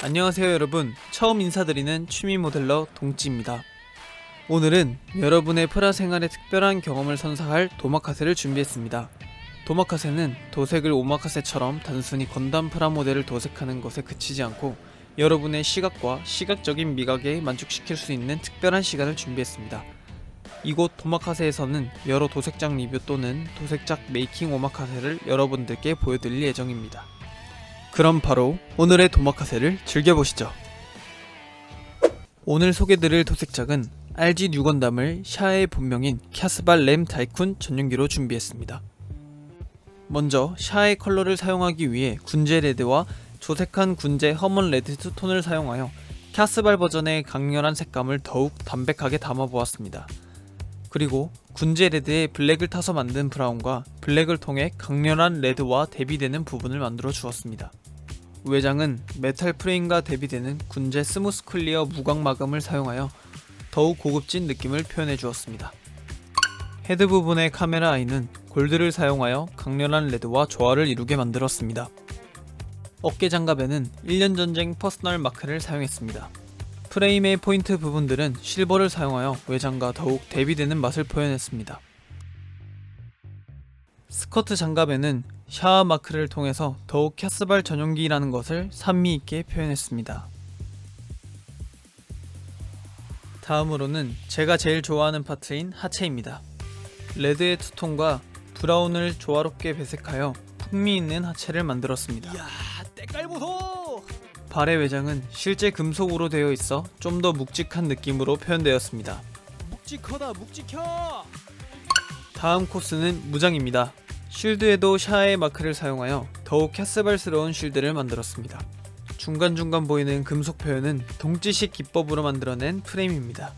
안녕하세요 여러분. 처음 인사드리는 취미 모델러 동찌입니다. 오늘은 여러분의 프라 생활에 특별한 경험을 선사할 도마카세를 준비했습니다. 도마카세는 도색을 오마카세처럼 단순히 건담 프라 모델을 도색하는 것에 그치지 않고 여러분의 시각과 시각적인 미각에 만족시킬 수 있는 특별한 시간을 준비했습니다. 이곳 도마카세에서는 여러 도색작 리뷰 또는 도색작 메이킹 오마카세를 여러분들께 보여드릴 예정입니다 그럼 바로 오늘의 도마카세를 즐겨보시죠. 오늘 소개드릴 도색작은 RG 뉴건담을 샤의 본명인 캬스발 램 다이쿤 전용기로 준비했습니다. 먼저 샤의 컬러를 사용하기 위해 군제 레드와 조색한 군제 허먼 레드 투톤을 사용하여 캬스발 버전의 강렬한 색감을 더욱 담백하게 담아보았습니다. 그리고 군제 레드에 블랙을 타서 만든 브라운과 블랙을 통해 강렬한 레드와 대비되는 부분을 만들어 주었습니다. 외장은 메탈 프레임과 대비되는 군제 스무스 클리어 무광 마감을 사용하여 더욱 고급진 느낌을 표현해 주었습니다. 헤드 부분의 카메라 아이는 골드를 사용하여 강렬한 레드와 조화를 이루게 만들었습니다. 어깨 장갑에는 1년 전쟁 퍼스널 마크를 사용했습니다. 프레임의 포인트 부분들은 실버를 사용하여 외장과 더욱 대비되는 맛을 표현했습니다. 스커트 장갑에는 샤워 마크를 통해서 더욱 캬스발 전용기라는 것을 산미 있게 표현했습니다. 다음으로는 제가 제일 좋아하는 파트인 하체입니다. 레드의 투톤과 브라운을 조화롭게 배색하여 풍미 있는 하체를 만들었습니다. 이야 때깔 보소 발의 외장은 실제 금속으로 되어 있어 좀 더 묵직한 느낌으로 표현되었습니다. 묵직하다 묵직혀 다음 코스는 무장입니다. 쉴드에도 샤의 마크를 사용하여 더욱 캐스발스러운 쉴드를 만들었습니다. 중간중간 보이는 금속 표현은 동찌식 기법으로 만들어낸 프레임입니다.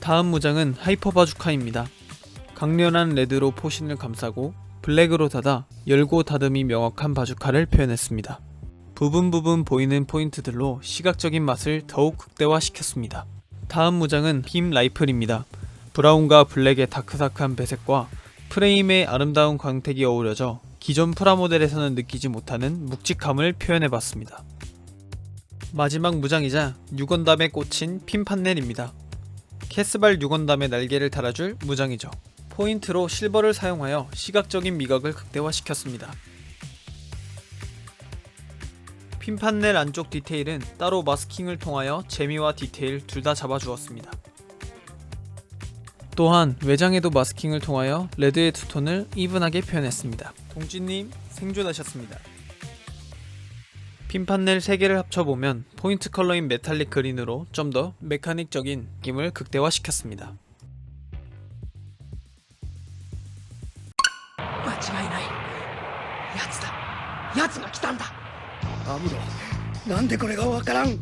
다음 무장은 하이퍼 바주카입니다. 강렬한 레드로 포신을 감싸고 블랙으로 닫아 열고 닫음이 명확한 바주카를 표현했습니다. 부분 부분 보이는 포인트들로 시각적인 맛을 더욱 극대화시켰습니다. 다음 무장은 빔 라이플입니다. 브라운과 블랙의 다크다크한 배색과 프레임의 아름다운 광택이 어우러져 기존 프라모델에서는 느끼지 못하는 묵직함을 표현해봤습니다. 마지막 무장이자 유건담에 꽂힌 핀 판넬입니다. 캐스발 유건담의 날개를 달아줄 무장이죠. 포인트로 실버를 사용하여 시각적인 미각을 극대화시켰습니다. 핀 판넬 안쪽 디테일은 따로 마스킹을 통하여 재미와 디테일 둘 다 잡아주었습니다. 또한 외장에도 마스킹을 통하여 레드의 투톤을 이분하게 표현했습니다. 동진님 생존하셨습니다. 핀 판넬 3개를 합쳐보면 포인트 컬러인 메탈릭 그린으로 좀 더 메카닉적인 느낌을 극대화시켰습니다. 間違いない奴だ奴が来たんだアムロなんでこれがわからん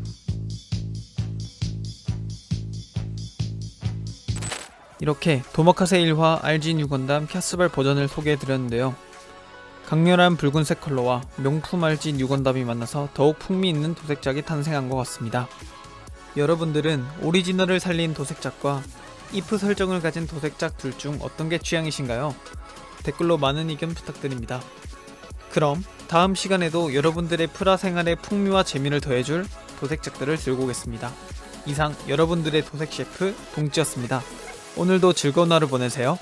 이렇게 도마카세 1화 RG 뉴건담 캐스발 버전을 소개해드렸는데요. 강렬한 붉은색 컬러와 명품 RG 뉴건담이 만나서 더욱 풍미 있는 도색작이 탄생한 것 같습니다. 여러분들은 오리지널을 살린 도색작과 if 설정을 가진 도색작 둘 중 어떤 게 취향이신가요? 댓글로 많은 의견 부탁드립니다. 그럼 다음 시간에도 여러분들의 프라 생활의 풍미와 재미를 더해줄 도색작들을 들고 오겠습니다. 이상 여러분들의 도색 셰프 동지였습니다. 오늘도 즐거운 하루 보내세요.